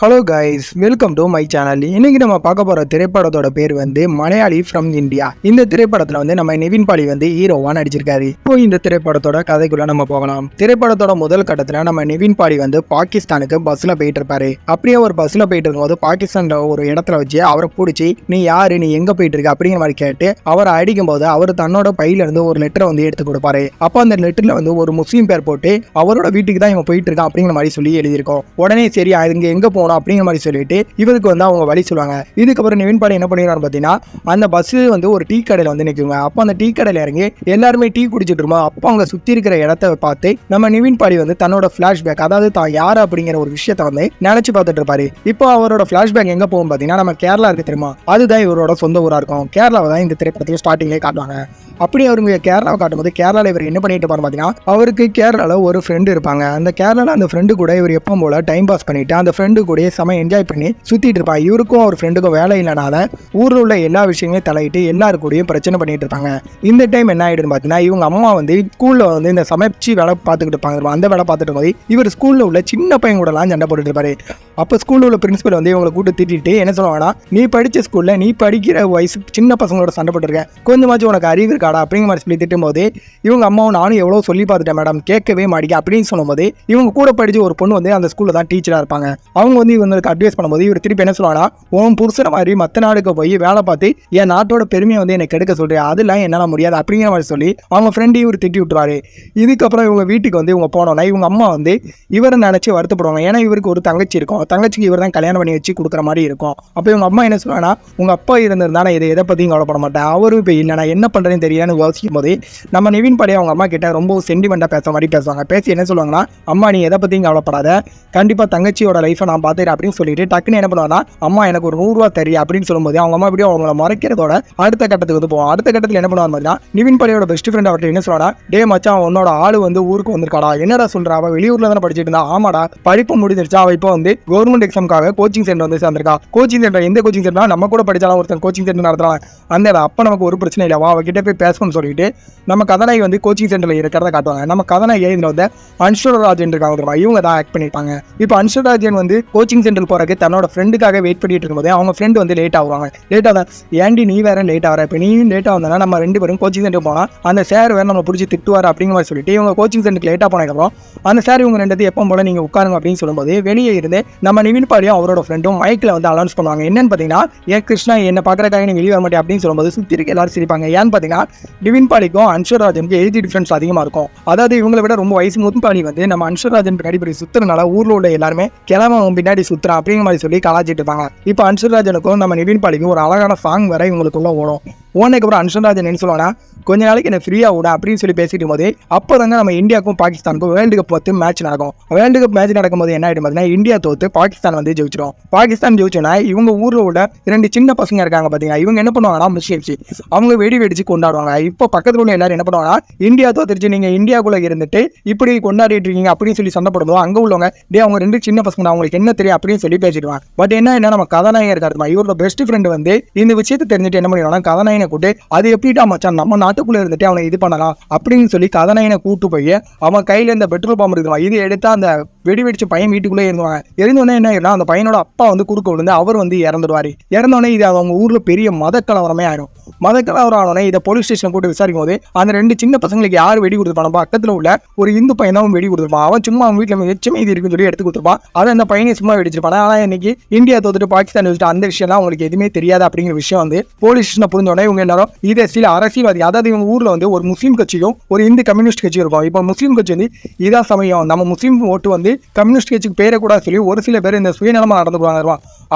Hello guys welcome to my channel இன்னைக்கு நம்ம பார்க்க போகிற திரைப்படத்தோட பேர் வந்து மலையாளி ஃப்ரம் இந்தியா இந்த திரைப்படத்தில் வந்து நம்ம நிவின் பாலி வந்து ஹீரோவா நடிச்சிருக்காரு. இப்போ இந்த திரைப்படத்தோட கதைக்குள்ள நம்ம போகலாம். திரைப்படத்தோட முதல் கட்டத்தில் நம்ம நிவின் பாலி வந்து பாகிஸ்தானுக்கு பஸ்ஸில் போயிட்டு இருப்பாரு. அப்படியே ஒரு பஸ்ஸில் போயிட்டு இருக்கும்போது பாகிஸ்தான்ல ஒரு இடத்துல வச்சு அவரை பிடிச்சி நீ யாரு? நீ எங்கே போயிட்டு இருக்க? அப்படிங்கிற மாதிரி கேட்டு அவரை அடிக்கும் போது அவர் தன்னோட பையில இருந்து ஒரு லெட்டரை வந்து எடுத்து கொடுப்பாரு. அப்போ அந்த லெட்டரில் வந்து ஒரு முஸ்லீம் பேர் போட்டு அவரோட வீட்டுக்கு தான் இவன் போயிட்டு இருக்கான் அப்படிங்கிற மாதிரி சொல்லி எழுதியிருக்கோம். உடனே சரி இங்க எங்க போகணும் அப்படிங்கிற மாதிரி சொல்லிட்டு இவருக்கு வந்து அவங்க வழி சொல்லுவாங்க. இதுக்கப்புறம் நிவின் பாடி என்ன பண்ணிடுறாரு பார்த்தீங்கன்னா அந்த பஸ் வந்து ஒரு டீ கடையில் வந்து நிற்குங்க அப்போ அந்த டீ கடையில் இறங்கி எல்லாருமே டீ குடிச்சிட்டு இருப்போம் அப்போ அவங்க சுற்றி இருக்கிற இடத்த பார்த்து நம்ம நிவின் பாடி வந்து தன்னோட ஃப்ளாஷ்பேக் அதாவது தான் யார் அப்படிங்கிற ஒரு விஷயத்தை வந்து நினச்சி பார்த்துட்டு இருப்பாரு. இப்போ அவரோட ஃப்ளாஷ்பேக் எங்கே போகும் பார்த்தீங்கன்னா நம்ம கேரளா இருக்கு தெரியுமா? அதுதான் இவரோட சொந்த ஊராக இருக்கும். கேரளாவை தான் இந்த திரைப்படத்தில் ஸ்டார்டிங்லேயே காட்டுவாங்க. அப்படி அவருங்க கேரளாவை காட்டும்போது கேரளாவில் இவர் என்ன பண்ணிட்டு இருப்பாரு பார்த்தீங்கன்னா அவருக்கு கேரளாவில் ஒரு ஃப்ரெண்டு இருப்பாங்க. அந்த கேரளாவில் அந்த ஃப்ரெண்டு கூட இவர் எப்போ போல டைம் பாஸ் பண்ணிட்டு அந்த ஃப்ரெண்டு கூட செம என்ஜாய் பண்ணி சுற்றிட்டு இருப்பாங்க. இவருக்கும் அவர் ஃப்ரெண்டுக்கும் வேலை இல்லைனால ஊரில் உள்ள எல்லா விஷயங்களையும் தலையிட்டு எல்லாருக்கூடையும் கூடயும் பிரச்சனை பண்ணிட்டு இருப்பாங்க. இந்த டைம் என்ன ஆயிடுன்னு பார்த்தீங்கன்னா இவங்க அம்மா வந்து ஸ்கூலில் வந்து இந்த சமைச்சு வேலை பார்த்துக்கிட்டு இருப்பாங்க. அந்த வேலை பார்த்துட்டு போது இவர் ஸ்கூலில் உள்ள சின்ன பையன் கூடலாம் சண்டை போட்டுட்டு இருப்பாரு. அப்போ ஸ்கூலில் உள்ள பிரின்ஸிபல் வந்து இவங்களை கூட்டு திட்டிட்டு என்ன சொல்லுவாங்கன்னா நீ படித்த ஸ்கூலில் நீ படிக்கிற வயசு சின்ன பசங்களோட சண்டை போட்டுருக்க. கொஞ்சமாச்சும் உனக்கு அறிவு இருக்காடா? அப்படிங்கிற மாதிரி சொல்லி திட்டும்போது இவங்க அம்மாவும் நானும் எவ்வளோ சொல்லி பார்த்துட்டேன் மேடம் கேட்கவே மாட்டேங்க. அப்படின்னு சொல்லும்போது இவங்க கூட படித்த ஒரு பொண்ணு வந்து அந்த ஸ்கூலில் தான் டீச்சராக இருப்பாங்க. அவங்க வந்து இவங்களுக்கு அட்வைஸ் பண்ணும்போது இவர் திருப்பி என்ன சொல்லுவாங்கன்னா உன் புருஷனை மாதிரி மற்ற நாடுக்கு போய் வேலை பார்த்து என் நாட்டோட பெருமையை வந்து எனக்கு எடுக்க சொல்கிறேன் அதெல்லாம் என்னால் முடியாது. அப்படிங்கிற மாதிரி சொல்லி அவங்க ஃப்ரெண்டையும் இவர் திட்டி விட்டுருவாரு. இதுக்கப்புறம் இவங்க வீட்டுக்கு வந்து இவங்க போனோன்னா இவங்க அம்மா வந்து இவரை நினச்சி வருத்தப்படுவாங்க. ஏன்னா இவருக்கு ஒரு தங்கச்சி இருக்கும். தங்கச்சிக்கு இவர் தான் கல்யாணம் பண்ணி வச்சு கொடுக்குற மாதிரி இருக்கும். அப்போ இவங்க அம்மா என்ன சொல்லுவாங்கன்னா உங்கள் அப்பா இருந்திருந்தா நான் இதை எதை பற்றியும் கவலைப்பட மாட்டேன். அவரும் இப்போ இல்லை. நான் என்ன பண்ணுறேன்னு தெரியலன்னு யோசிக்கும் போது நம்ம நிவின் படி அவங்க அம்மா கிட்ட ரொம்ப சென்டிமெண்ட்டாக பேசுற மாதிரி பேசுவாங்க. பேசி என்ன சொல்லுவாங்கன்னா அம்மா நீ எதை பற்றியும் கவலைப்படாத. கண்டிப்பாக தங்கச்சியோட லைஃப்பை நான் பார்த்துக்கிறேன் அப்படின்னு சொல்லிட்டு டக்குன்னு என்ன பண்ணுவாங்கன்னா அம்மா எனக்கு ஒரு நூறுரூவா தெரியும் அப்படின்னு சொல்லும்போது அவங்க அம்மா இப்படியும் அவங்கள மறைக்கிறதோட அடுத்த கட்டத்துக்கு வந்து போவோம் அடுத்த கட்டத்தில் என்ன பண்ணுவாங்க பார்த்தீங்கன்னா நிவின் படையோட பெஸ்ட் ஃப்ரெண்ட் அவர்கிட்ட என்ன சொல்றாடா டே மச்சான் உன்னோட ஆள் வந்து ஊருக்கு வந்திருக்காடா. என்னடா சொல்கிறா அவள் வெளியூரில் தானே படிச்சுட்டு இருந்தா. ஆமாடா படிப்பு முடிஞ்சிருச்சா. அவள் இப்போ வந்து கவர்மெண்ட் எக்ஸாமுக்காக கோச்சிங் சென்டர் வந்து சேர்ந்திருக்கா? கோச்சிங் சென்டர் எந்த கோச்சிங் சென்டர் நம்ம கூட படித்தாலும் ஒருத்தன் கோச்சிங் சென்டர் நடத்தலாம் அந்த அப்போ நமக்கு ஒரு பிரச்சனை இல்லை. வா அவகிட்ட போய் பேசணும்னு சொல்லிட்டு நம்ம கதனை வந்து கோச்சிங் சென்டரில் இருக்கிறத காட்டுவாங்க. நம்ம கதனை இதில் வந்து அன்ஷுரராஜன் இருக்காங்க தெரியுமா? இவங்க தான் ஆக்ட் பண்ணியிருப்பாங்க. இப்போ அன்ஷுரராஜன் வந்து கோச்சிங் சென்டர் போகிறக்கு தன்னோட ஃப்ரெண்டுக்காக வெயிட் பண்ணிட்டு இருக்கும்போது அவங்க ஃப்ரெண்டு வந்து லேட் ஆகுவாங்க. லேட் ஆகுதான் ஏன்டி நீ வேற லேட் ஆகிற. இப்போ நீயும் லேட் ஆகுதுனா நம்ம ரெண்டு பேரும் கோச்சிங் சென்டர் போனால் அந்த சார் வேறு நம்ம பிடிச்சி திட்டுவார் அப்படிங்கிற மாதிரி சொல்லிட்டு இவங்க கோச்சிங் சென்டருக்கு லேட்டாக போனதுக்கப்புறம் அந்த சார் இவங்க ரெண்டு எப்போ போல நீங்கள் உட்காருங்க அப்படின்னு சொல்லும்போது வெளியே இருந்து நம்ம நிவின் பாடியும் அவரோட ஃப்ரெண்டும் மைக்கில் வந்து அனௌன்ஸ் பண்ணுவாங்க. என்னன்னு பார்த்தீங்கன்னா ஏன் கிருஷ்ணா என்ன பார்க்குறக்காக நீங்கள் வெளியே வர மாட்டேன் அப்படின்னு சொல்லும்போது சுற்றி இருக்க எல்லாரும் சிரிப்பாங்க. ஏன்னு பார்த்தீங்கன்னா நிவின் பாடிக்கும் அன்ஷுராஜனுக்கு எழுதி டிஃப்ரென்ஸ் அதிகமாக இருக்கும்? அதாவது இவங்களை விட ரொம்ப வயசு முதும்பாடி வந்து நம்ம அன்ஷுராஜன் பின்னாடி போய் சுற்றுறதுனால ஊரில் உள்ள எல்லாருமே கிளம்ப பின்னாடி சுற்றுறான் அப்படிங்கிற மாதிரி சொல்லி கலாச்சிட்டு இருப்பாங்க. இப்போ அன்ஷுராஜனுக்கும் நம்ம நிவின் பாடிக்கும் ஒரு அழகான சாங் வர இவங்களுக்குள்ள ஓடும். ஓனதுக்கப்புறம் அன்ஷுராஜன் என்ன சொல்லுவானா? கொஞ்ச நாளைக்கு என்ன ஃப்ரீயாக விட அப்படின்னு சொல்லி பேசிட்டு போது அப்போ தாங்க நம்ம இந்தியாவுக்கும் பாகிஸ்தானுக்கும் வேர்ல்டு கப் வந்து மேட்ச் நடக்கும். வேர்ல்டு கப் மேட்ச் நடக்கும்போது என்ன ஆகிடும் பார்த்தீங்கன்னா இந்தியா தோத்து பாகிஸ்தான் வந்து ஜெயிச்சிடும் பாகிஸ்தான் ஜெயிச்சோன்னா இவங்க ஊரில் உள்ள ரெண்டு சின்ன பசங்க இருக்காங்க பார்த்தீங்கன்னா இவங்க என்ன பண்ணுவாங்கன்னா முஸ்லீம்ஸ் அவங்க வெடி வெடிச்சு கொண்டாடுவாங்க. இப்போ பக்கத்தில் உள்ள எல்லாரும் என்ன பண்ணுவாங்கன்னா இந்தியா தோத்துருச்சு நீங்கள் இந்தியாவுக்குள்ளே இருந்துட்டு இப்படி கொண்டாடிட்டு இருக்கீங்க அப்படின்னு சொல்லி சண்டை போடும்போது அங்கே உள்ளவங்க டே அவங்க ரெண்டு சின்ன பசங்க அவங்களுக்கு என்ன தெரியும் அப்படின்னு சொல்லி பேசிடுவாங்க. பட் என்ன என்ன நம்ம கதாநாயகர் இருக்காருமா இவரோட பெஸ்ட் ஃப்ரெண்ட் வந்து இந்த விஷயத்தை தெரிஞ்சுட்டு என்ன பண்ணிடுவாங்க கதாநாயகன் கூட்டு அது எப்படிட்டா மச்சான்? நம்ம நாட்டுக்குள்ள இருந்துட்டு அவனை இது பண்ணலாம்? அப்படின்னு சொல்லி கதாநாயகனை கூட்டு போய் அவன் கையில இந்த பெட்ரோல் பம்ப் இருக்கலாம் இது எடுத்து அந்த வெடி வெடிச்ச பையன் வீட்டுக்குள்ளே இருந்துவாங்க. இருந்தோடனே என்ன ஆயிடும் அந்த பையனோட அப்பா வந்து குறுக்க விழுந்து அவர் வந்து இறந்துடுவார். இறந்தோடனே இது அவங்க ஊரில் பெரிய மத கலவரமே ஆயிடும் மத கலவரம் ஆனோடனே இதை போலீஸ் ஸ்டேஷன் போட்டு விசாரிக்கும் போது அந்த ரெண்டு சின்ன பசங்களுக்கு யார் வெடி கொடுத்துருப்பான் பக்கத்தில் உள்ள ஒரு இந்து பையன் தான் வெடி கொடுத்துருப்பான். அவன் சும்மா அவன் வீட்டில் எச்சமே இது இருக்குன்னு சொல்லி எடுத்து கொடுத்துருப்பான். அதை அந்த பையனை சும்மா வெடிச்சிருப்பான்? ஆனால் இன்னைக்கு இந்தியா தோத்துட்டு பாகிஸ்தான் வச்சுட்டு அந்த விஷயம்லாம் அவங்களுக்கு எதுவுமே தெரியாது அப்படிங்கிற விஷயம் வந்து போலீஸ் ஸ்டேஷனை புரிஞ்சோடனே இவங்க எல்லாரும் இதை சில அரசியல்வாதி அதாவது இவங்க ஊரில் வந்து ஒரு முஸ்லீம் கட்சியும் ஒரு இந்து கம்யூனிஸ்ட் கட்சியும் இருக்கும். இப்போ முஸ்லீம் கட்சி வந்து இதான் சமயம். நம்ம முஸ்லீம் ஓட்டு வந்து கம்யூனிஸ்ட் கட்சிக்கு பேரை கூட சொல்லி ஒரு சில பேர் இந்த சுயநலமா நடந்துக்குவாங்க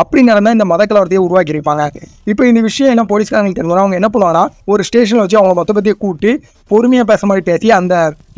அப்படி நடந்தால் இந்த மத கலவரத்தையே உருவாக்கி இருப்பாங்க இப்போ இந்த விஷயம் என்ன போலீஸ்காரங்களுக்கு தெரிஞ்சு அவங்க என்ன பண்ணுவாங்கன்னா ஒரு ஸ்டேஷனில் வச்சு அவங்க மொத்த பற்றியே கூட்டி பொறுமையாக பேச மாதிரி பேசி அந்த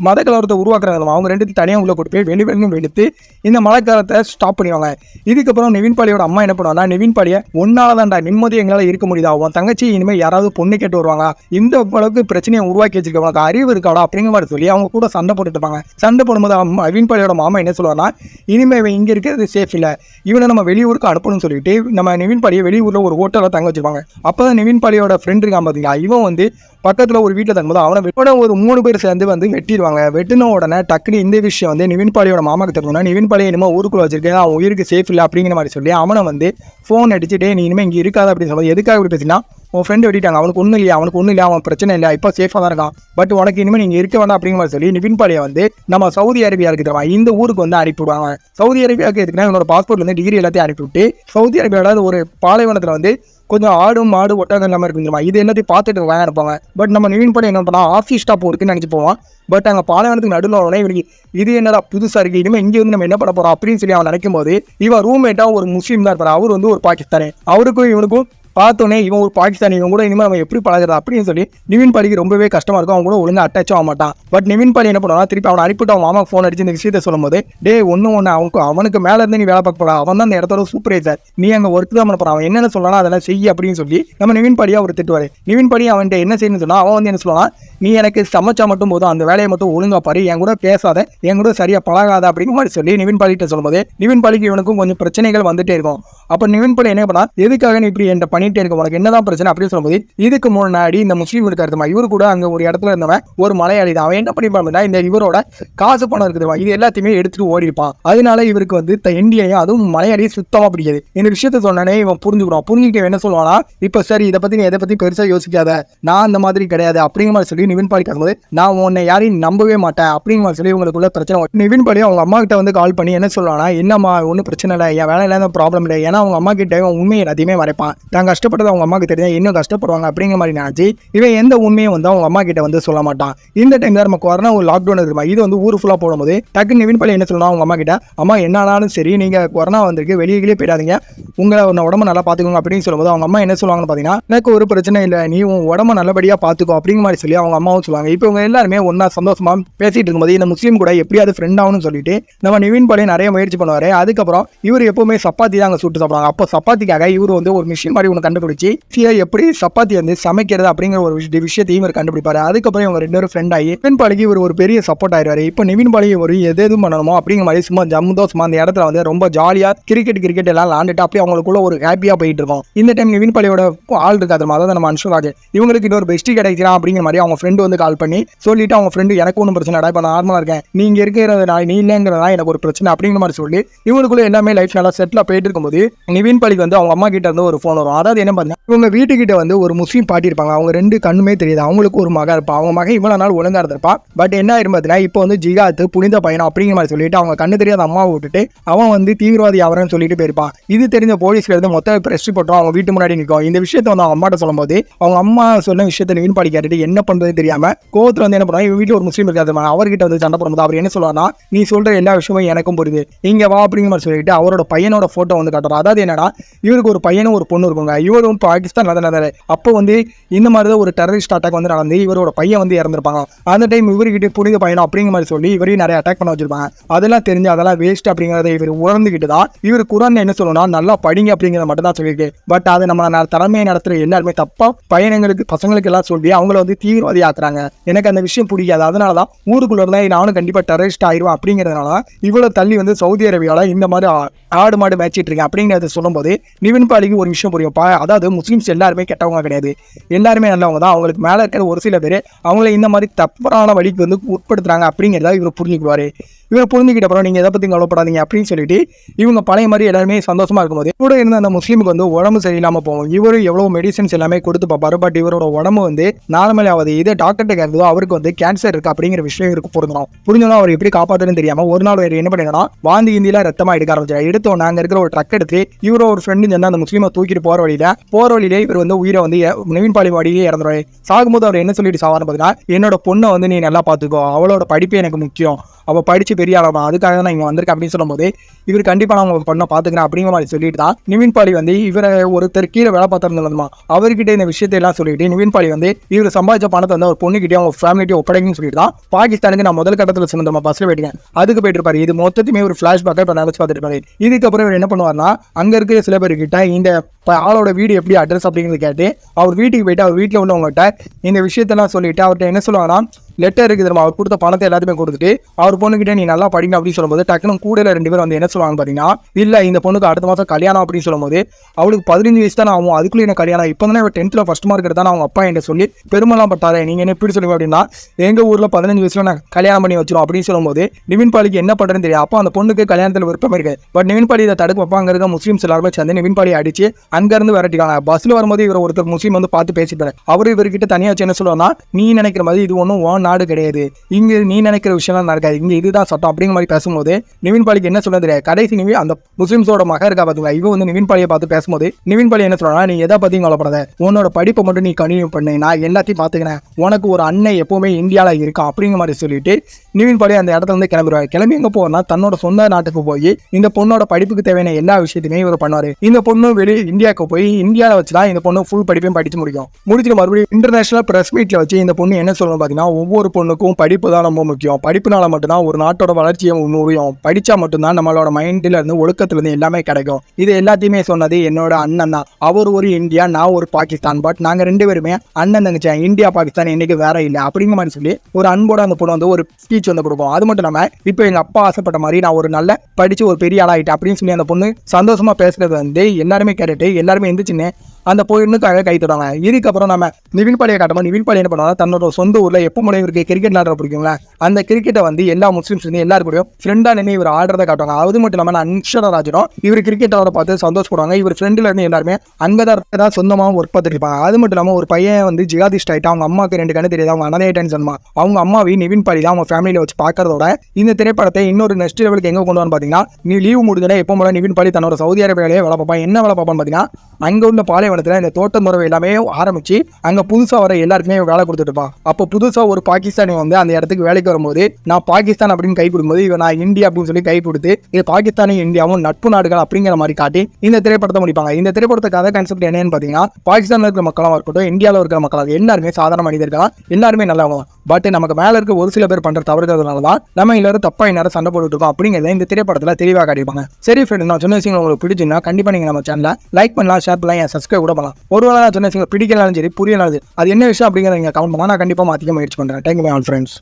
மத கலவரத்தை உருவாக்குறாங்க அவங்க ரெண்டு தனியாக உள்ள கூட்டு போய் வெளி வெளியும் வெளுத்து இந்த மத கலவரத்தை ஸ்டாப் பண்ணிடுவாங்க. இதுக்கப்புறம் நிவின் பாலியோட அம்மா என்ன பண்ணுவாங்கன்னா நிவின் பாலியை ஒன்னால தான்டா நிம்மதி எங்களால் இருக்க முடியுதா? உன் தங்கச்சி இனிமேல் யாராவது பொண்ணு கேட்டு வருவாங்க இந்த அளவுக்கு பிரச்சனையை உருவாக்கி வச்சிருக்கவங்க அறிவு இருக்காடா? அப்படிங்கிற மாதிரி சொல்லி அவங்க கூட சண்டை போட்டுட்டு இருப்பாங்க. சண்டை போடும்போது அம்மா நிவின் பாலியோட மாமா என்ன சொல்லுவாங்கன்னா இனிமேல் இங்கே இருக்கிறது சேஃப் இல்லை. இவனை நம்ம வெளியூருக்கு அனுப்பணும்னு சொல்லிட்டு நம்ம நிவின் பாடியை வெளியூரில் ஒரு ஹோட்டலில் தங்க வச்சிருப்பாங்க. அப்போ தான் நிவின் பாடியோட ஃப்ரெண்ட் இருக்கான் பார்த்தீங்களா இவன் வந்து பக்கத்தில் ஒரு வீட்டில் தங்கும்போது அவனை வெட்டின ஒரு மூணு பேர் சேர்ந்து வந்து வெட்டிடுவாங்க. வெட்டின உடனே டக்குனு இந்த விஷயம் வந்து நிவின் பாலியோட மாமாக்கு தெரிஞ்சோன்னா நிவின் பாலியை இனிமேல் ஊருக்குள்ள வச்சிருக்கேன் அவன் உயிருக்கு சேஃப் இல்லை அப்படிங்கிற மாதிரி சொல்லி அவனை வந்து ஃபோன் அடிச்சுட்டே நீ இனிமேல் இங்கே இருக்காது அப்படின்னு சொல்லும்போது எதுக்காக இப்படி பேசினா உன் ஃப்ரெண்டு வெட்டிட்டாங்க. அவனுக்கு ஒன்றும் இல்லையா? அவனுக்கு ஒன்றும் இல்லை அவன் பிரச்சனை இல்லை இப்போ சேஃபாக தான் இருக்கான். பட் உனக்கு இனிமேல் நீங்கள் இருக்க வேண்டாம் அப்படிங்கிற மாதிரி சொல்லி நிவின் பாலியை வந்து நம்ம சவுதி அரேபியா இருக்கு தெரியுமா இந்த ஊருக்கு வந்து அனுப்பிவிடுவாங்க சவுதி அரேபியாவுக்கு எதுக்குன்னா என்னோட பாஸ்போர்ட் வந்து டிகிரி எல்லாத்தையும் அனுப்பிவிட்டு சவுதி அரேபியாவில் ஒரு பாலைவனத்தில் வந்து கொஞ்சம் ஆடு மாடு ஒட்டாத இல்லாமல் இருக்கும் தெரியுமா இது எல்லாத்தையும் பார்த்துட்டு வாங்க இருப்பாங்க பட் நம்ம நிவின் படம் என்ன பண்ணா ஆஃபீஸ் ஸ்டாப் இருக்குன்னு நினச்சி போவான். பட் அங்கே பாலைவனத்துக்கு நடுவில் உடனே இவனுக்கு இது என்னடா புதுசாக இருக்குது இனிமேல் இங்கே வந்து நம்ம என்ன பண்ண போகிறோம் அப்படின்னு சொல்லி அவன் நினைக்கும் போது இவன் ரூம்மேட்டாக ஒரு முஸ்லீம் தான் இருப்பார். அவர் வந்து ஒரு பாகிஸ்தானே அவருக்கும் இவனுக்கும் பார்த்தோன்னே இவன் ஒரு பாகிஸ்தானி இவன் கூட இனிமேல் அவன் எப்படி பழகிறது அப்படின்னு சொல்லி நிவின் பாலிக்கு ரொம்பவே கஷ்டமாக இருக்கும். அவன் கூட ஒழுங்கா அட்டாச் ஆக மாட்டான். பட் நிவின் பாலி என்ன பண்ணுவான் திருப்பி அவனை அனுப்பிட்டு அவன் மாமா ஃபோன் அடிச்சு இந்த விஷயத்த சொல்லும்போது டே ஒன்று ஒன்று அவனுக்கு அவனுக்கு மேலே இருந்து நீ வேலை பார்க்க போறா. அவன் தான் அந்த இடத்தோட சூப்பர்வைசர் நீ அங்கே ஒர்க் தான் பண்ண போறான் அவன் என்னென்ன சொல்லலாம் அதெல்லாம் செய் அப்படின்னு சொல்லி நம்ம நிவின் பாலியா அவர் திட்டுவார். நிவின் பாலி அவன்கிட்ட என்ன செய்யணும்னு சொன்னால் அவன் வந்து என்ன சொல்லலாம் நீ எனக்கு சமைச்சா மட்டும் போதும் அந்த வேலையை மட்டும் ஒழுங்கா பாரு என் கூட பேசாத என் கூட சரியா பழகாத அப்படிங்கிற மாதிரி சொல்லி நிவின் பாலிகிட்ட சொல்லும்போது நிவின் பாலிக்கு இவனுக்கும் கொஞ்சம் பிரச்சனைகள் வந்துட்டே இருக்கும். அப்போ நிவின் பாலி என்ன பண்ணா எதுக்காக நீ இப்படி என்கிட்ட பண்ணிட்டே இருக்க? உனக்கு என்னதான் பிரச்சனை அப்படின்னு சொல்லும்போது இதுக்கு முன்னாடி இந்த முஸ்லீம் இருக்காருமா இவரு கூட அங்க ஒரு இடத்துல இருந்தவன் ஒரு மலையாளி தான். அவன் என்ன பண்ணிப்பான் இந்த இவரோட காசு பணம் இருக்குதுமா இது எல்லாத்தையுமே எடுத்துட்டு ஓடிப்பான் அதனால இவருக்கு வந்து த- இந்தியையும் அதுவும் மலையாளியும் சுத்தமா பிடிக்காது. இந்த விஷயத்த சொன்னானே இவன் புரிஞ்சுக்கிறான் புரிஞ்சுக்கிட்டு என்ன சொல்லுவானா இப்போ சரி இதை பத்தி நீ எதை பத்தி பெருசா யோசிக்காத. நான் அந்த மாதிரி கிடையாது அப்படிங்கிற மாதிரி சொல்லி நிவின் பாலி கேட்கும்போது நான் உன்னை யாரையும் நம்பவே மாட்டேன் அப்படிங்கிற மாதிரி சொல்லி உங்களுக்குள்ள பிரச்சனை வரும். நிவின் பாடி அவங்க அம்மா கிட்ட வந்து கால் பண்ணி என்ன சொல்லுவானா என்னம்மா ஒன்றும் பிரச்சனை இல்லை என் வேலையில இல்லாத ப்ராப்ளம் இல்லை. ஏன்னா அவங்க அம்மா கிட்ட இவன் உண்மையை எல்லாத்தையுமே மறைப்பான். தான் கஷ்டப்பட்டது அவங்க அம்மாக்கு தெரிஞ்சா இன்னும் கஷ்டப்படுவாங்க அப்படிங்கிற மாதிரி நினச்சி இவன் எந்த உண்மையும் வந்து அவங்க அம்மா கிட்ட வந்து சொல்ல மாட்டான். இந்த டைம் தான் நம்ம கொரோனா ஒரு லாக்டவுன் இருக்குமா இது வந்து ஊர் ஃபுல்லாக போடும்போது டக்கு நிவின் பாலி என்ன சொல்லணும் அவங்க அம்மா கிட்ட அம்மா என்னானாலும் சரி நீங்கள் கொரோனா வந்திருக்கு வெளியே போயிடாதீங்க. உங்களை உன்னை உடம்ப நல்லா பார்த்துக்கோங்க அப்படின்னு சொல்லும்போது அவங்க அம்மா என்ன சொல்லுவாங்கன்னு பார்த்தீங்கன்னா எனக்கு ஒரு பிரச்சனை இல்லை நீ உன் உடம்ப நல்லபடியாக பார்த்துக்கோ அப்படிங்கிற மாதிரி சொல்லி அவங்க அம்மாவும் சொல்லுவாங்க. இப்போ இவங்க எல்லாருமே ஒன்றா சந்தோஷமா பேசிட்டு இருக்கும்போது இந்த முஸ்லீம் கூட எப்படியாவது ஃப்ரெண்ட் ஆகணும்னு சொல்லிட்டு நம்ம நிவின் பாலே நிறைய முயற்சி பண்ணுவார். அதுக்கப்புறம் இவர் எப்பவுமே சப்பாத்தி தான் அங்கே சுட்டு சாப்பிடுவாங்க. அப்போ சப்பாத்திக்காக இவர் வந்து ஒரு மிஷின் மாதிரி ஒன்று கண்டுபிடிச்சி ஈஸியா எப்படி சப்பாத்தி வந்து சமைக்கிறது அப்படிங்கிற ஒரு விஷய- விஷயத்தையும் இவர் கண்டுபிடிப்பாரு. அதுக்கப்புறம் இவங்க ரெண்டு பேரும் ஃப்ரெண்ட் ஆகி நிவின் பாலிக்கு இவர் ஒரு பெரிய சப்போர்ட் ஆயிடுவாரு இப்போ நிவின் பாலி ஒரு எது எதுவும் பண்ணணுமோ அப்படிங்கிற மாதிரி சும்மா ஜம்மதோசமா அந்த இடத்துல வந்து ரொம்ப ஜாலியாக கிரிக்கெட் கிரிக்கெட் எல்லாம் விளாண்டுட்டு அப்படியே அவங்களுக்குள்ள ஒரு ஹாப்பியாக போயிட்டு இருக்கும். இந்த டைம் நிவின் பாலியோட ஆள் இருக்காது அதாவது நம்ம அன்சுராஜ் இவங்களுக்கு இன்னொரு பெஸ்ட் கிடைக்கிறான் அப்படிங்கிற மாதிரி அவங்க ஃப்ரெண்டு வந்து கால் பண்ணி சொல்லிட்டு அவங்க ஃப்ரெண்டு எனக்கு ஒன்றும் பிரச்சனை இப்போ நான் நார்மலாக இருக்கேன். நீங்கள் இருக்கிறதுனால நீ இல்லைங்கிறதா எனக்கு ஒரு பிரச்சனை அப்படிங்கிற மாதிரி சொல்லி இவங்களுக்குள்ள எல்லாமே லைஃப் நல்லா செட்டில் போயிட்டு இருக்கும்போது நிவின் பாலிக்கு வந்து அவங்க அம்மா கிட்ட இருந்து ஒரு ஃபோன் வரும். அதாவது என்ன பண்ணா இவங்க வீட்டுக்கிட்ட வந்து ஒரு முஸ்லீம் பாட்டி இருப்பாங்க. அவங்க ரெண்டு கண்ணுமே தெரியுது. அவங்களுக்கு ஒரு மகன் இருப்பா அவங்க மகன் இவ்வளோ நாள் ஒழுங்காக இருந்திருப்பா. பட் என்ன ஆயிரும் பார்த்தீங்கன்னா இப்போ வந்து ஜிகாத்து புனித பயணம் அப்படிங்கிற மாதிரி சொல்லிட்டு அவங்க கண்ணு தெரியாத அம்மாவை விட்டுட்டு அவன் வந்து தீவிரவாதி அவரன்னு சொல்லிட்டு போயிருப்பான். இது தெரிஞ்ச போலீஸ்ல இருந்து மொத்த பிரஸ் போட்டோம் அவங்க வீட்டு முன்னாடி நிற்கும் இந்த விஷயத்தை வந்து அவங்க அம்மாட்ட சொல்லும்போது அவங்க அம்மா சொன்ன விஷயத்தை நிவின் பாடி கேட்டுட்டு என்ன பண்ணுறது தெரியாம கோவத்துல வந்து என்ன பண்ணுவாங்க இவங்க வீட்டில் ஒரு முஸ்லீம் இருக்காது அவர்கிட்ட வந்து சண்டை போடும்போது அவர் என்ன சொல்லுவார்னா நீ சொல்ற எல்லா விஷயமும் எனக்கும் புரியுது. இங்க வா அப்படிங்கிற மாதிரி சொல்லிட்டு அவரோட பையனோட போட்டோ வந்து காட்டுறோம் அதாவது என்னன்னா இவருக்கு ஒரு பையனும் ஒரு பொண்ணு இருக்குங்க. இவரும் பாகிஸ்தான் நடந்தாரு அப்போ வந்து இந்த மாதிரி தான் ஒரு டெரரிஸ்ட் அட்டாக் வந்து நடந்து இவரோட பையன் வந்து இறந்துருப்பாங்க. அந்த டைம் இவர்கிட்ட புனித பையனும் அப்படிங்கிற மாதிரி சொல்லி இவரையும் நிறைய அட்டாக் பண்ண வச்சிருப்பாங்க. அதெல்லாம் தெரிஞ்சு அதெல்லாம் வேஸ்ட் அப்படிங்கிறத இவர் உணர்ந்துக்கிட்டு தான் இவர் குரான் என்ன சொல்லணும்னா நல்லா படிங்க அப்படிங்கிறத மட்டும் தான் சொல்லியிருக்கு. பட் அது நம்ம தலைமையை நடத்துற எல்லாருமே தப்பா பையனங்களுக்கு பசங்களுக்கு எல்லாம் சொல்லி அவங்கள வந்து தீவிரவாதி ஆத்துறாங்க எனக்கு அந்த விஷயம் பிடிக்காது. அதனால தான் ஊருக்குள்ள இருந்தால் நானும் கண்டிப்பாக டெரரிஸ்ட் ஆயிடுவேன் அப்படிங்கிறதுனால தான் இவ்வளோ தள்ளி வந்து சவுதி அரேபியாவில் இந்த மாதிரி ஆடு மாடு மேய்ச்சிட்டு இருக்கேன் அப்படிங்கிறத சொல்லும்போது நிவின் பாலிக்கு ஒரு விஷயம் புரியும். பா- அதாவது முஸ்லீம்ஸ் எல்லாருமே கெட்டவங்க கிடையாது. எல்லாருமே நல்லவங்க தான். அவங்களுக்கு மேலே இருக்கிற ஒரு சில பேர் அவங்கள இந்த மாதிரி தப்பான வழிக்கு வந்து உட்படுத்துறாங்க அப்படிங்கிறத இவர் புரிஞ்சுக்குவார். இவர் புரிஞ்சுக்கிட்ட அப்புறம் நீங்கள் எதை பற்றி கவலைப்படாதீங்க அப்படின்னு சொல்லிட்டு இவங்க பழைய மாதிரி எல்லாருமே சந்தோஷமாக இருக்கும்போது கூட இருந்த அந்த முஸ்லீமுக்கு வந்து உடம்பு சரியில்லாமல் போகும். இவர் எவ்வளோ மெடிசன்ஸ் எல்லாமே கொடுத்து பார்ப்பாரு பட் இவரோட உடம்பு வந்து நார்மல் ஆகுது. இதே டாக்டர்கிட்ட கேட்குதோ அவருக்கு வந்து கேன்சர் இருக்கு அப்படிங்கிற விஷயம் இருக்கு புரிஞ்சிடும் புரிஞ்சதும் அவர் எப்படி காப்பாற்றுன்னு தெரியாமல் ஒரு நாள் அவர் என்ன பண்ணினா வாந்தி இந்தியில ரத்தமாக எடுக்க ஆரம்பிச்சார். எடுத்த நாங்கள் இருக்கிற ஒரு ட்ரக் எடுத்து இவரோ ஒரு ஃப்ரெண்டு சேர்ந்து அந்த முஸ்லீமை தூக்கிட்டு போகிற வழியில போகிற வழியிலே இவர் வந்து உயிரை வந்து நவீன் பாலி வாடியே இறந்துருவாரு. சாகும்போது அவர் என்ன சொல்லிட்டு சாவார்னு பார்த்தீங்கன்னா என்னோட பொண்ணை வந்து நீ நல்லா பார்த்துக்கோ அவளோட படிப்பு எனக்கு முக்கியம். அவள் படிச்சு பெரிய ஆளாமா அதுக்காக தான் நான் இங்கே வந்திருக்கேன் அப்படின்னு சொல்லும்போது இவர் கண்டிப்பாக நான் உங்க பண்ண பார்த்துக்கிறேன் அப்படிங்கிற மாதிரி சொல்லிட்டு தான் நிவின் பாலி வந்து இவரை ஒருத்தர் கீழே வேலை பார்த்துருந்ததுமா அவர்கிட்ட இந்த விஷயத்தை எல்லாம் சொல்லிட்டு நிவின் பாலி வந்து இவர் சம்பாதிச்ச பணத்தை வந்து ஒரு பொண்ணுகிட்டே அவங்க ஃபேமிலிட்டே ஒப்படைக்குன்னு சொல்லிட்டு தான் பாகிஸ்தானுக்கு நான் முதல் கட்டத்தில் சொன்னதுமா பஸ்ஸில் போயிட்டேன் அதுக்கு போயிட்டு இருப்பாரு. இது மொத்தத்தையுமே ஒரு ஃபிளாஷ்பேக்காக இப்போ நினச்சி பார்த்துட்டு இருப்பாரு. இதுக்கப்புறம் இவர் என்ன பண்ணுவார்னா அங்கே இருக்கிற சில பேர்கிட்ட இந்த இப்போ ஆளோட வீடு எப்படி அட்ரஸ் அப்படிங்கிறது கேட்டு அவர் வீட்டுக்கு போயிட்டு அவர் வீட்டில் உள்ளவங்ககிட்ட இந்த விஷயத்தெல்லாம் சொல்லிட்டு அவர்கிட்ட என்ன சொல்லுவாங்கன்னா லெட்டர் இருக்குது நம்ம அவர் கொடுத்த பணத்தை எல்லாத்தையுமே கொடுத்துட்டு அவர் பொண்ணுக்கிட்ட நீ நல்லா படிங்க அப்படின்னு சொல்லும்போது டக்குனு கூட ரெண்டு பேரும் வந்து என்ன சொல்லுவாங்க பார்த்தீங்கன்னா இல்லை இந்த பொண்ணுக்கு அடுத்த மாதம் கல்யாணம் அப்படின்னு சொல்லும்போது அவளுக்கு பதினஞ்சு வயசு தான் ஆகும் அதுக்குள்ளே என்ன கல்யாணம் இப்போ தானே டென்த்தில் ஃபஸ்ட் மார்க் எடுத்தானே அவங்க அப்பா என்ன சொல்லி பெருமெல்லாம் பட்டாரே நீங்கள் என்ன எப்படி சொல்லுங்க அப்படின்னா எங்கள் ஊரில் பதினஞ்சு வயசில் நான் கல்யாணம் பண்ணி வச்சிரும் அப்படின்னு சொல்லும்போது நிவின் பாலிக்கு என்ன பண்ணுறதுன்னு தெரியும் அப்போ அந்த பொண்ணுக்கு கல்யாணத்தில் விருப்பம் இருக்குது பட் நிவின் பாலி இதை தடுக்க வைப்பாங்க முஸ்லீம்ஸ் எல்லாருமே சேர்ந்து நிவின் பாலி அடிச்சு அங்கேருந்து விரட்டிக்காங்க பஸ்ஸில் வரும்போது இவர் ஒருத்தர் முஸ்லீம் வந்து பார்த்து பேசிட்டாரு அவர் இவர்கிட்ட தனியாக வச்சு என்ன சொல்லுவோம்னா நீ நினைக்கிற மாதிரி இது ஒன்றும் ஓ நாடு கிடையாது. இங்கே நீ நினைக்கிற விஷயம்லாம் நடக்காது. இங்கே இதுதான் சட்டம். அப்படிங்கிற மாதிரி பேசும்போது நிவின் பாலிக்கு என்ன சொல்ல தெரியாது கடைசி நிவி அந்த முஸ்லீம்ஸோட மக இருக்கா பாத்துங்க இவன் வந்து நிவின் பாலியை பார்த்து பேசும்போது நிவின் பாலி என்ன சொல்லுவாங்க நீ எதை பற்றியும் கவலைப்படாத. உன்னோட படிப்பை மட்டும் நீ கண்டினியூ பண்ணு. நான் எல்லாத்தையும் பார்த்துக்கிறேன். உனக்கு ஒரு அண்ணன் எப்பவுமே இந்தியாவில் இருக்கான் அப்படிங்கிற மாதிரி சொல்லிட்டு நிவின் பாலி அந்த இடத்துல இருந்து கிளம்பிடுவார். கிளம்பி எங்கே போறனா தன்னோட சொந்த நாட்டுக்கு போய் இந்த பொண்ணோட படிப்புக்கு தேவையான எல்லா விஷயத்தையுமே இவர் பண்ணுவாரு. இந்த பொண்ணு வெளி இந்தியாவுக்கு போய் இந்தியாவில் வச்சு தான் இந்த பொண்ணு ஃபுல் படிப்பையும் படித்து முடிக்கும். முடிச்சுட்டு மறுபடியும் இன்டர்நேஷனல் ப்ரெஸ் மீட்டில் வச்சு இந்த பொண்ணு என்ன சொல்லணும் பார்த்தீங்கன்னா ஒவ்வொரு பொண்ணுக்கும் படிப்பு தான் ரொம்ப முக்கியம். படிப்புனால மட்டும்தான் ஒரு நாட்டோட வளர்ச்சியை முடியும் படித்தா மட்டும்தான் நம்மளோட மைண்டில் இருந்து ஒழுக்கத்துலேருந்து எல்லாமே கிடைக்கும். இது எல்லாத்தையுமே சொன்னது என்னோட அண்ணன் தான். அவர் ஒரு இந்தியா நான் ஒரு பாகிஸ்தான். பட் நாங்கள் ரெண்டு பேருமே அண்ணன் தங்கச்சேன் இந்தியா பாகிஸ்தான் இன்னைக்கு வேற இல்லை. அப்படிங்கிற மாதிரி சொல்லி ஒரு அன்போட அந்த பொண்ணு வந்து ஒரு ஸ்பீச் வந்து கொடுக்கும். அது மட்டும் இல்லாமல் இப்போ எங்கள் அப்பா ஆசைப்பட்ட மாதிரி நான் ஒரு நல்ல படித்து ஒரு பெரிய ஆளாகிட்டேன் அப்படின்னு சொல்லி அந்த பொண்ணு சந்தோஷமா பேசுறது வந்து எல்லாருமே கேட்டுட்டு எல்லாருமே எந்திரிச்சுன்னு அந்த பொண்ணுக்காக கை தருவாங்க இதுக்கப்புறம் நம்ம நிவின் பாலியை காட்டும்போது நிவின் பாலி என்ன பண்ணுவாங்க தன்னோட சொந்த ஊரில் எப்போ முறை இவருக்கு கிரிக்கெட் விளாட பிடிக்குங்களா? அந்த கிரிக்கெட்டை வந்து எல்லா முஸ்லீம்ஸ் வந்து எல்லாரும் கூடயும் நின்று இவர் ஆடுறத காட்டுவாங்க. அது மட்டும் இல்லாமல் நான் அன்ஷராஜனும் இவர் கிரிக்கெட் ஆட பார்த்து சந்தோஷப்படுவாங்க இவர் ஃப்ரெண்டில் இருந்து எல்லாருமே அங்கே தான் தான் சொந்தமாக ஒர்க் பார்த்துட்டு இருப்பாங்க. அது மட்டும் இல்லாமல் ஒரு பையன் வந்து ஜிகாதிஸ்ட் ஆகிட்டு அவங்க அம்மாவுக்கு ரெண்டு கண்ணு தெரியாது. அவங்க அனதேட்டன்னு சொன்னா அவங்க அம்மாவை நிவின் பாலி தான் அவங்க ஃபேமிலியில் வச்சு பார்க்கறதோட இந்த திரைப்படத்தை இன்னொரு நெக்ஸ்ட் லெவலுக்கு எங்கே கொண்டு வந்து பார்த்தீங்கன்னா நீ லீவ் முடிஞ்சோடனே எப்போ போல நிவின் பாலி தன்னோட சவுதி அரேபியாவிலேயே வேலை பார்ப்பான். என்ன வேலை பார்ப்பான்னு பார்த்தீங்கன்னா அங்கே உள்ள பாலைவனத்தில் இந்த தோட்ட முறை எல்லாமே ஆரம்பித்து அங்கே புதுசாக வர எல்லாருக்குமே வேலை கொடுத்துட்டு இருப்பான். அப்போ புதுசாக ஒரு பாகிஸ்தானி வந்து அந்த இடத்துக்கு வேலைக்கு வரும்போது நான் பாகிஸ்தான் அப்படின்னு கை கொடுக்கும்போது இவன் நான் இந்தியா அப்படின்னு சொல்லி கை கொடுத்து இது பாகிஸ்தானும் இந்தியாவும் நட்பு நாடுகள் அப்படிங்கிற மாதிரி காட்டி இந்த திரைப்படத்தை முடிப்பாங்க. இந்த திரைப்படத்தை கதை கான்செப்ட் என்னன்னு பார்த்தீங்கன்னா பாகிஸ்தானில் இருக்கிற மக்களாக இருக்கட்டும் இந்தியாவில் இருக்கிற மக்களாக எல்லாருமே சாதாரண மனிதர்களாக எல்லாருமே நல்லவங்க. பட் நமக்கு மேலே இருக்க ஒரு சில பேர் பண்ணுற தவறுதல்னால தான் நம்ம எல்லாரும் தப்பா நேரம் சண்டை போட்டுட்டு இருக்கோம் அப்படிங்கிறத இந்த திரைப்படத்தில் தெளிவாக காட்டியிருப்பாங்க. சரி ஃப்ரெண்ட் நான் சொன்ன விஷயங்கள் உங்களுக்கு பிடிச்சிருந்தா கண்டிப்பாக நீங்கள் நம்ம சேனலை லைக் பண்ணலாம் ஷேர் பண்ணலாம் என் சப்ஸ்கிரைப் கூட பண்ணலாம். ஒரு வேளை நான் சொன்ன விஷயங்கள் பிடிக்கலாலும் சரி புரியலாம் அது என்ன விஷயம் அப்படிங்கிறத நீங்கள் கமெண்ட் பண்ணால் நான் கண்டிப்பாக மாற்றிக்க முயற்சி பண்ணுறேன் தேங்க்யூ மை ஆல் ஃப்ரெண்ட்ஸ்